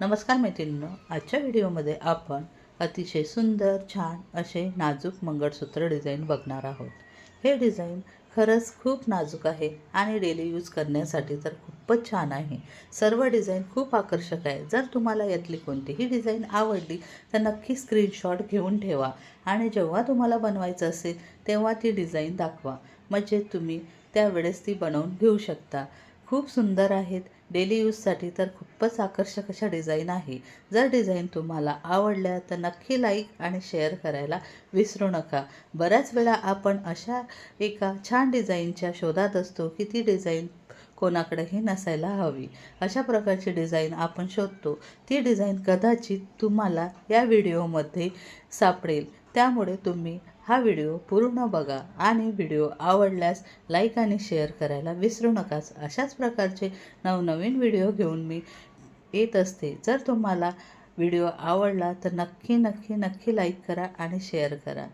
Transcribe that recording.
नमस्कार मैत्रिणींनो आजच्या व्हिडिओमध्ये आपण अतिशय सुंदर छान असे नाजूक मंगळसूत्र डिझाईन बघणार आहोत. हे डिझाईन खरंच खूप नाजूक आहे आणि डेली यूज करण्यासाठी तर खूपच छान आहे. सर्व डिझाईन खूप आकर्षक आहे. जर तुम्हाला यातली कोणतीही डिझाईन आवडली तर नक्की स्क्रीनशॉट घेऊन ठेवा आणि जेव्हा तुम्हाला बनवायचं असेल तेव्हा ती डिझाईन दाखवा. म्हणजे तुम्ही त्यावेळेस ती बनवून घेऊ शकता. खूप सुंदर आहेत. डेली यूजसाठी तर खूपच आकर्षक अशा डिझाईन आहे. जर डिझाईन तुम्हाला आवडल्या तर नक्की लाईक आणि शेअर करायला विसरू नका. बऱ्याच वेळा आपण अशा एका छान डिझाईनच्या शोधात असतो की ती डिझाईन कोणाकडेही नसायला हवी. अशा प्रकारची डिझाईन आपण शोधतो. ती डिझाईन कदाचित तुम्हाला या व्हिडिओमध्ये सापडेल. त्यामुळे तुम्ही हा व्हिडिओ पूर्ण बघा आणि व्हिडिओ आवडल्यास लाईक आणि शेअर करायला विसरू नकाच. अशाच प्रकारचे नवनवीन व्हिडिओ घेऊन मी येत असते. जर तुम्हाला व्हिडिओ आवडला तर नक्की नक्की नक्की लाईक करा आणि शेअर करा.